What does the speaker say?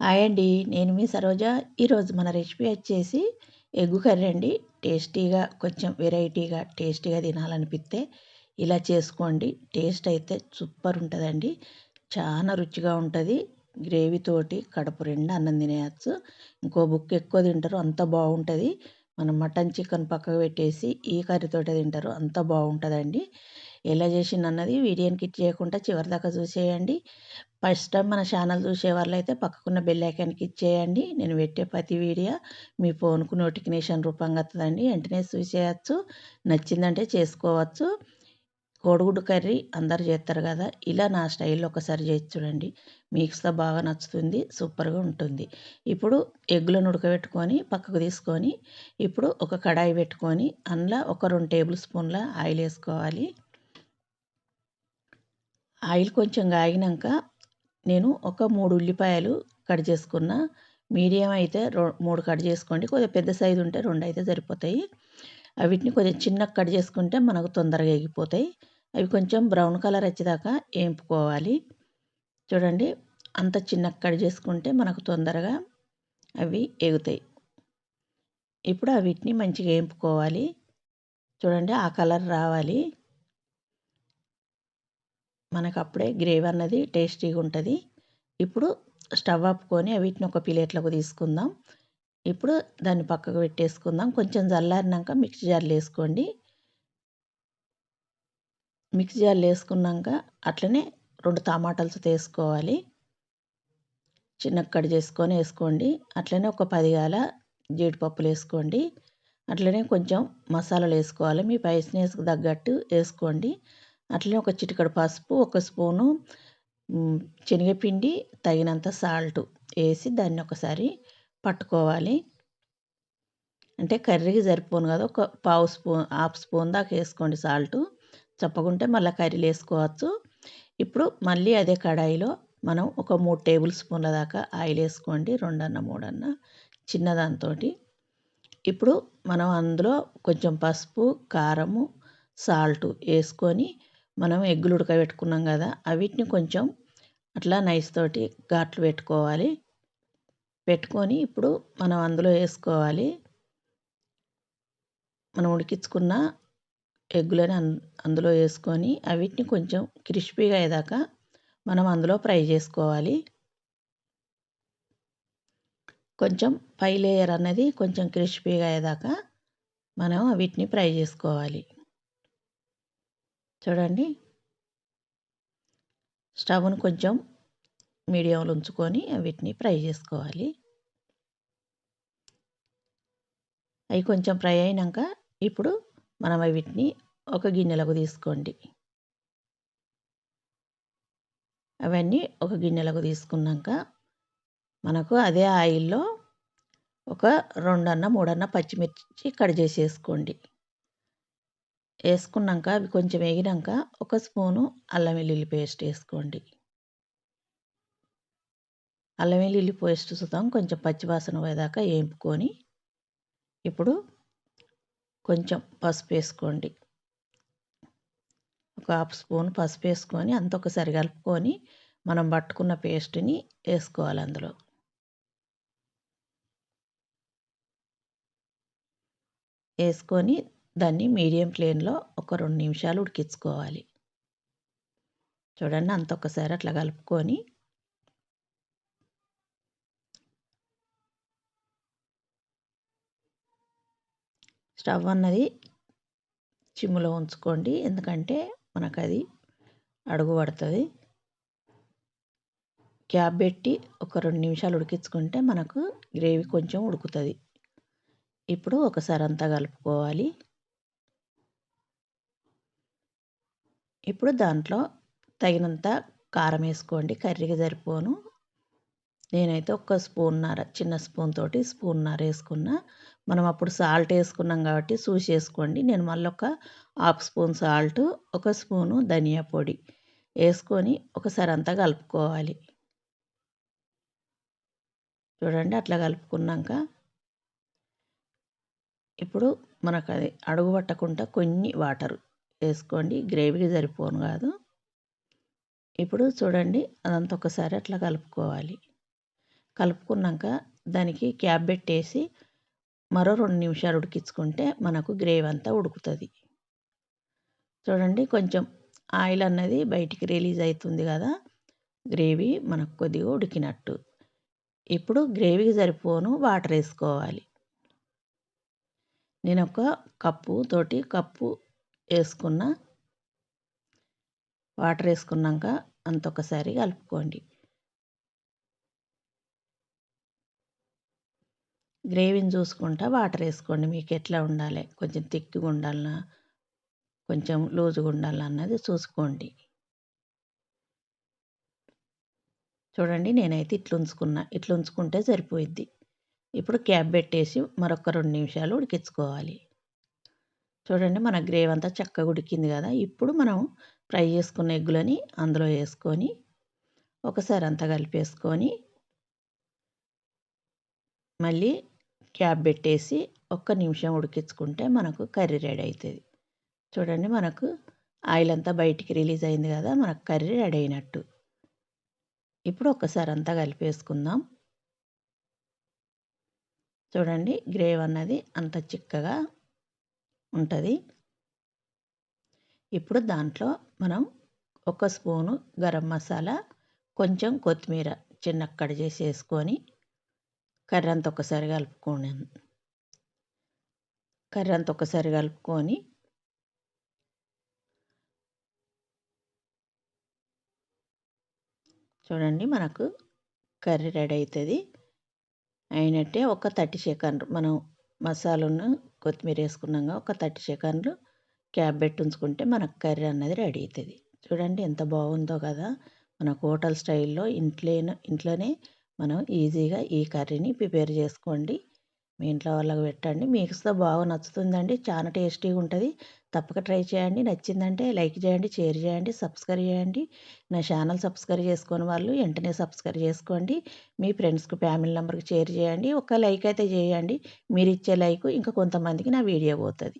Hi అండి. నేను మీ సరోజ. ఈరోజు మన రెసిపీ వచ్చేసి ఎగ్గు కర్రీ అండి. టేస్టీగా కొంచెం వెరైటీగా టేస్టీగా తినాలనిపిస్తే ఇలా చేసుకోండి. టేస్ట్ అయితే సూపర్ ఉంటుందండి. చాలా రుచిగా ఉంటుంది. గ్రేవీతోటి కడుపు రెండు అన్నం తినేయచ్చు. ఇంకో బుక్ ఎక్కువ తింటారు అంత బాగుంటుంది. మనం మటన్ చికెన్ పక్కకు పెట్టేసి ఈ కర్రీతోటే తింటారు అంత బాగుంటుందండి. ఎలా చేసింది అన్నది వీడియోని కిట్ చేయకుండా చివరి దాకా చూసేయండి. ఫస్ట్ టైం మన ఛానల్ చూసే వాళ్ళైతే పక్కకున్న బెల్ ఐకాన్కి ఇచ్చేయండి నేను పెట్టే ప్రతి వీడియో మీ ఫోన్కు నోటిఫికేషన్ రూపంగా వస్తుందండి వెంటనే చూసేయచ్చు నచ్చిందంటే చేసుకోవచ్చు. కోడిగుడ్డు కర్రీ అందరు చేస్తారు కదా ఇలా నా స్టైల్లో ఒకసారి చేసి చూడండి. మీకు బాగా నచ్చుతుంది సూపర్గా ఉంటుంది. ఇప్పుడు ఎగ్గులను ఉడకబెట్టుకొని పక్కకు తీసుకొని ఇప్పుడు ఒక కడాయి పెట్టుకొని అందులో ఒక రెండు టేబుల్ స్పూన్ల ఆయిల్ వేసుకోవాలి ఆయిల్ కొంచెం కాగినాక నేను ఒక మూడు ఉల్లిపాయలు కట్ చేసుకున్న మీడియం అయితే మూడు కట్ చేసుకోండి. కొద్దిగా పెద్ద సైజు ఉంటే రెండు అయితే సరిపోతాయి. వీటిని కొద్దిగా చిన్నగా కట్ చేసుకుంటే మనకు తొందరగా ఎగిపోతాయి అవి కొంచెం బ్రౌన్ కలర్ వచ్చేదాకా ఏంపుకోవాలి. చూడండి అంత చిన్నగా కట్ చేసుకుంటే మనకు తొందరగా అవి ఎగుతాయి. ఇప్పుడు వీటిని మంచిగా వేంపుకోవాలి చూడండి ఆ కలర్ రావాలి. మనకు అప్పుడే గ్రేవీ అన్నది టేస్టీగా ఉంటుంది. ఇప్పుడు స్టవ్ ఆపుకొని వీటిని ఒక ప్లేట్లోకి తీసుకుందాం. ఇప్పుడు దాన్ని పక్కకు పెట్టేసుకుందాం. కొంచెం చల్లారినాక మిక్సీ జార్లు వేసుకోండి. మిక్సీ జార్లు వేసుకున్నాక అట్లనే రెండు టమాటాలు వేసుకోవాలి. చిన్న కట్ చేసుకొని వేసుకోండి. అట్లనే ఒక పదిగాల జీడిపప్పులు వేసుకోండి. అట్లనే కొంచెం మసాలాలు వేసుకోవాలి. మీ పైస్నెస్కి తగ్గట్టు వేసుకోండి. అట్లనే ఒక చిటికడు పసుపు ఒక స్పూను శనగపిండి తగినంత సాల్ట్ వేసి దాన్ని ఒకసారి పట్టుకోవాలి. అంటే కర్రీకి సరిపోను కదా ఒక పావు స్పూన్ హాఫ్ స్పూన్ దాకా వేసుకోండి సాల్ట్. చెప్పకుంటే మళ్ళీ కర్రీలు వేసుకోవచ్చు. ఇప్పుడు మళ్ళీ అదే కడాయిలో మనం ఒక మూడు టేబుల్ స్పూన్ల దాకా ఆయిల్ వేసుకోండి రెండన్న మూడన్న చిన్నదాంతో ఇప్పుడు మనం అందులో కొంచెం పసుపు కారము సాల్ట్ వేసుకొని మనం ఎగ్గులు ఉడకబెట్టుకున్నాం కదా వీటిని కొంచెం అట్లా నైస్ తోటి ఘాట్లు పెట్టుకోవాలి. పెట్టుకొని ఇప్పుడు మనం అందులో వేసుకోవాలి. మనం ఉడికించుకున్న ఎగ్గులని అందులో వేసుకొని అవిటిని కొంచెం క్రిస్పీగా అయ్యేదాకా మనం అందులో ఫ్రై చేసుకోవాలి. కొంచెం పై లేయర్ అనేది కొంచెం క్రిస్పీగా అయ్యేదాకా మనం వీటిని ఫ్రై చేసుకోవాలి. చూడండి. స్టవ్ను కొంచెం మీడియంలో ఉంచుకొని వీటిని ఫ్రై చేసుకోవాలి. అవి కొంచెం ఫ్రై అయినాక ఇప్పుడు మనం వీటిని ఒక గిన్నెలకు తీసుకోండి. అవన్నీ ఒక గిన్నెలకు తీసుకున్నాక మనకు అదే ఆయిల్లో ఒక రెండన్న మూడన్న పచ్చిమిర్చి కట్ చేసేసుకోండి. వేసుకున్నాక అవి కొంచెం వేగినాక ఒక స్పూను అల్లం వెల్లుల్లి పేస్ట్ వేసుకోండి. అల్లం వెల్లుల్లి పేస్ట్ చూద్దాం. కొంచెం పచ్చివాసన పోయేదాకా వేపుకొని ఇప్పుడు కొంచెం పసుపు వేసుకోండి. ఒక హాఫ్ స్పూన్ పసుపు వేసుకొని అంత ఒకసారి కలుపుకొని మనం పట్టుకున్న పేస్ట్ని వేసుకోవాలి అందులో. వేసుకొని దాన్ని మీడియం ఫ్లేమ్లో ఒక రెండు నిమిషాలు ఉడికించుకోవాలి. చూడండి అంత ఒకసారి అట్లా కలుపుకొని స్టవ్ అన్నది చిమ్ములో ఉంచుకోండి. ఎందుకంటే మనకు అది అడుగు పడుతుంది. క్యాప్ పెట్టి ఒక రెండు నిమిషాలు ఉడికించుకుంటే మనకు గ్రేవీ కొంచెం ఉడుకుతుంది. ఇప్పుడు ఒకసారి అంతా కలుపుకోవాలి. ఇప్పుడు దాంట్లో తగినంత కారం వేసుకోండి. కర్రీకి సరిపోను. నేనైతే ఒక స్పూన్నర చిన్న స్పూన్ తోటి స్పూన్నర వేసుకున్నా. మనం అప్పుడు సాల్ట్ వేసుకున్నాం కాబట్టి చూసి వేసుకోండి. నేను మళ్ళీ ఒక హాఫ్ స్పూన్ సాల్ట్ ఒక స్పూను ధనియా పొడి వేసుకొని ఒకసారి అంతా కలుపుకోవాలి. చూడండి అట్లా కలుపుకున్నాక ఇప్పుడు మనకు అది అడుగు పట్టకుండా కొన్ని వాటర్ వేసుకోండి. గ్రేవీకి సరిపోను కాదు. ఇప్పుడు చూడండి అదంతా ఒకసారి అట్లా కలుపుకోవాలి. కలుపుకున్నాక దానికి క్యాప్ పెట్టేసి మరో రెండు నిమిషాలు ఉడికించుకుంటే మనకు గ్రేవీ అంతా ఉడుకుతుంది. చూడండి కొంచెం ఆయిల్ అన్నది బయటికి రిలీజ్ అవుతుంది కదా గ్రేవీ మనకు కొద్దిగా ఉడికినట్టు. ఇప్పుడు గ్రేవీకి సరిపోను వాటర్ వేసుకోవాలి. నేను ఒక కప్పు తోటి కప్పు వేసుకున్న వాటర్ వేసుకున్నాక అంత ఒకసారి కలుపుకోండి. గ్రేవీని చూసుకుంటా వాటర్ వేసుకోండి. మీకు ఎట్లా ఉండాలి? కొంచెం థిక్గా ఉండాలన్నా కొంచెం లూజుగా ఉండాలన్నా అన్నది చూసుకోండి. చూడండి నేనైతే ఇట్లా ఉంచుకున్నా. ఇట్లా ఉంచుకుంటే సరిపోయిద్ది. ఇప్పుడు క్యాప్ పెట్టేసి మరొక రెండు నిమిషాలు ఉడికించుకోవాలి. చూడండి మన గ్రేవ్ అంతా చక్కగా ఉడికింది కదా. ఇప్పుడు మనం ఫ్రై చేసుకున్న ఎగ్గులని అందులో వేసుకొని ఒకసారి అంతా కలిపేసుకొని మళ్ళీ క్యాప్ పెట్టేసి ఒక్క నిమిషం ఉడికించుకుంటే మనకు కర్రీ రెడీ అవుతుంది చూడండి మనకు ఆయిల్ అంతా బయటికి రిలీజ్ అయింది కదా మనకు కర్రీ రెడీ అయినట్టు. ఇప్పుడు ఒకసారి అంతా కలిపేసుకుందాం. చూడండి గ్రేవ్ అన్నది అంత చిక్కగా ఉంటుంది. ఇప్పుడు దాంట్లో మనం ఒక స్పూను గరం మసాలా కొంచెం కొత్తిమీర చిన్న కట్ చేసి వేసుకొని కర్రీ అంతా ఒకసారి కలుపుకోండి. కర్రీ అంతా ఒకసారి కలుపుకొని చూడండి మనకు కర్రీ రెడీ అవుతుంది. అయినట్టే ఒక థర్టీ సెకండ్లు మనం మసాలాను కొత్తిమీర వేసుకున్నాక ఒక థర్టీ సెకండ్లు క్యాబ్ పెట్టి ఉంచుకుంటే మనకు కర్రీ అన్నది రెడీ అవుతుంది. చూడండి ఎంత బాగుందో కదా. మన హోటల్ స్టైల్లో ఇంట్లో ఇంట్లోనే మనం ఈజీగా ఈ కర్రీని ప్రిపేర్ చేసుకోండి. మీ ఇంట్లో వాళ్ళకి పెట్టండి. మీకు బాగా నచ్చుతుందండి. చాలా టేస్టీగా ఉంటుంది. తప్పక ట్రై చేయండి. నచ్చిందంటే లైక్ చేయండి షేర్ చేయండి సబ్స్క్రైబ్ చేయండి. నా ఛానల్ సబ్స్క్రైబ్ చేసుకుని వాళ్ళు వెంటనే సబ్స్క్రైబ్ చేసుకోండి. మీ ఫ్రెండ్స్కి ఫ్యామిలీ నెంబర్కి షేర్ చేయండి. ఒక లైక్ అయితే చేయండి. మీరు ఇచ్చే లైక్ ఇంకా కొంతమందికి నా వీడియో పోతుంది.